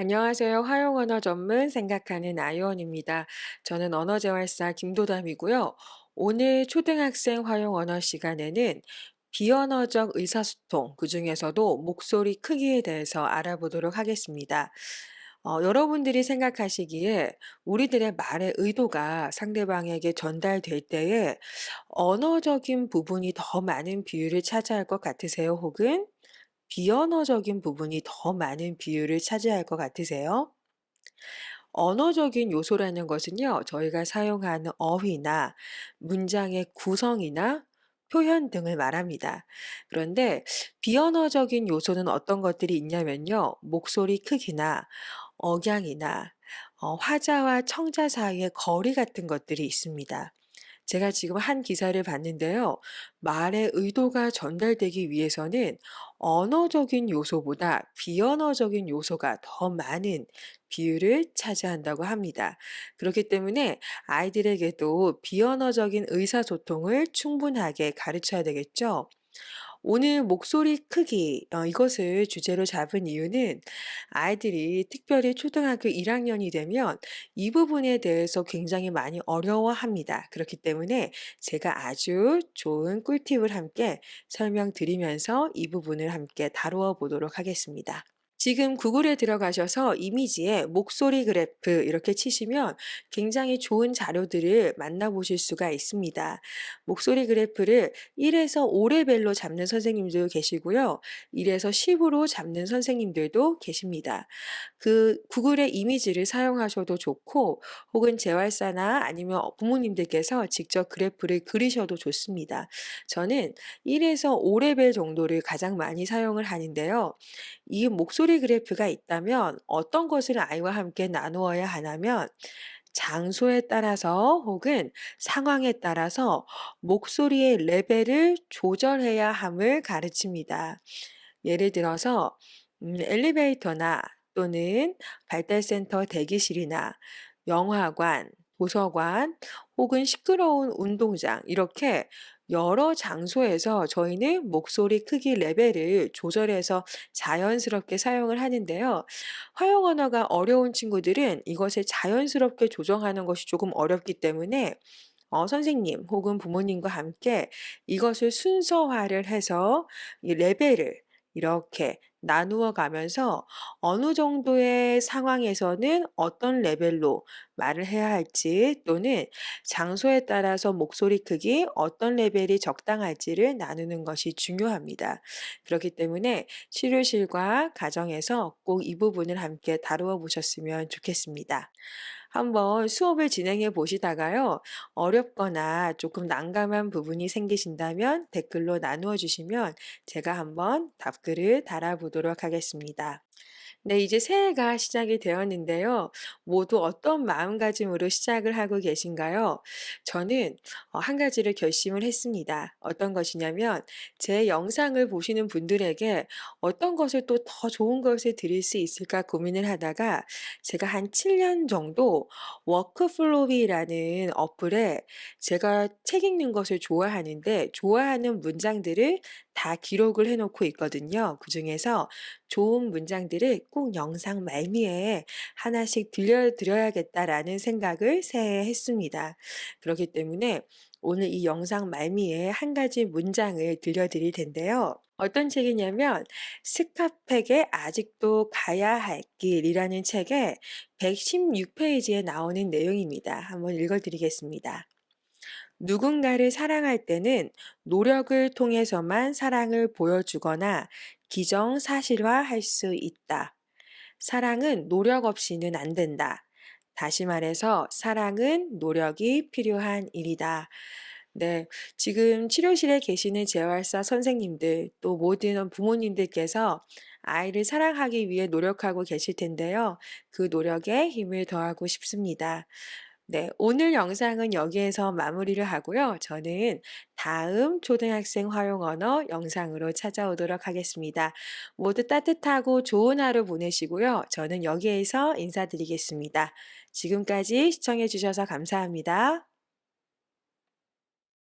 안녕하세요. 화용 언어 전문 생각하는 아이원입니다. 저는 언어재활사 김도담이고요. 오늘 초등학생 화용 언어 시간에는 비언어적 의사소통, 그중에서도 목소리 크기에 대해서 알아보도록 하겠습니다. 어, 여러분들이 생각하시기에 우리들의 말의 의도가 상대방에게 전달될 때에 언어적인 부분이 더 많은 비율을 차지할 것 같으세요? 혹은 비언어적인 부분이 더 많은 비율을 차지할 것 같으세요? 언어적인 요소라는 것은요, 저희가 사용하는 어휘나 문장의 구성이나 표현 등을 말합니다. 그런데 비언어적인 요소는 어떤 것들이 있냐면요, 목소리 크기나 억양이나 어, 화자와 청자 사이의 거리 같은 것들이 있습니다. 제가 지금 한 기사를 봤는데요. 말의 의도가 전달되기 위해서는 언어적인 요소보다 비언어적인 요소가 더 많은 비율을 차지한다고 합니다. 그렇기 때문에 아이들에게도 비언어적인 의사소통을 충분하게 가르쳐야 되겠죠. 오늘 목소리 크기 어 이것을 주제로 잡은 이유는 아이들이 특별히 초등학교 1 학년이 되면 이 부분에 대해서 굉장히 많이 어려워합니다. 그렇기 때문에 제가 아주 좋은 꿀팁을 함께 설명드리면서 이 부분을 함께 다루어 보도록 하겠습니다. 지금 구글에 들어가셔서 이미지에 목소리 그래프 이렇게 치시면 굉장히 좋은 자료들을 만나보실 수가 있습니다. 목소리 그래프를 1에서 5 레벨로 잡는 선생님도 계시고요. 1에서 10으로 잡는 선생님들도 계십니다. 그 구글의 이미지를 사용하셔도 좋고 혹은 재활사나 아니면 부모님들께서 직접 그래프를 그리셔도 좋습니다. 저는 1에서 5 레벨 정도를 가장 많이 사용을 하는데요. 이 목소리 그래프가 있다면 어떤 것을 아이와 함께 나누어야 하냐면 장소에 따라서 혹은 상황에 따라서 목소리의 레벨을 조절해야 함을 가르칩니다. 예를 들어서 음, 엘리베이터나 또는 발달센터 대기실이나 영화관, 도서관 혹은 시끄러운 운동장 이렇게 여러 장소에서 저희는 목소리 크기 레벨을 조절해서 자연스럽게 사용을 하는데요. 화용 언어가 어려운 친구들은 이것을 자연스럽게 조정하는 것이 조금 어렵기 때문에 어, 선생님 혹은 부모님과 함께 이것을 순서화를 해서 이 레벨을 이렇게 나누어 가면서 어느 정도의 상황에서는 어떤 레벨로 말을 해야 할지 또는 장소에 따라서 목소리 크기 어떤 레벨이 적당할지를 나누는 것이 중요합니다. 그렇기 때문에 치료실과 가정에서 꼭 이 부분을 함께 다루어 보셨으면 좋겠습니다. 한번 수업을 진행해 보시다가요. 어렵거나 조금 난감한 부분이 생기신다면 댓글로 나누어 주시면 제가 한번 답글을 달아보도록 하겠습니다. 네, 이제 새해가 시작이 되었는데요. 모두 어떤 마음가짐으로 시작을 하고 계신가요? 저는 어, 한 가지를 결심을 했습니다. 어떤 것이냐면 제 영상을 보시는 분들에게 어떤 것을 또 더 좋은 것을 드릴 수 있을까 고민을 하다가 제가 한 7년 정도 워크플로비라는 어플에 제가 책 읽는 것을 좋아하는데 좋아하는 문장들을 다 기록을 해 놓고 있거든요. 그중에서 좋은 문장들을 꼭 영상 말미에 하나씩 들려드려야겠다라는 생각을 새해에 했습니다. 그렇기 때문에 오늘 이 영상 말미에 한 가지 문장을 들려드릴 텐데요. 어떤 책이냐면 스카펙의 아직도 가야 할 길이라는 책의 116페이지에 나오는 내용입니다. 한번 읽어드리겠습니다. 누군가를 사랑할 때는 노력을 통해서만 사랑을 보여주거나 기정사실화할 수 있다. 사랑은 노력 없이는 안 된다. 다시 말해서 사랑은 노력이 필요한 일이다. 네. 지금 치료실에 계시는 재활사 선생님들 또 모든 부모님들께서 아이를 사랑하기 위해 노력하고 계실 텐데요. 그 노력에 힘을 더하고 싶습니다. 네. 오늘 영상은 여기에서 마무리를 하고요. 저는 다음 초등학생 활용 언어 영상으로 찾아오도록 하겠습니다. 모두 따뜻하고 좋은 하루 보내시고요. 저는 여기에서 인사드리겠습니다. 지금까지 시청해 주셔서 감사합니다.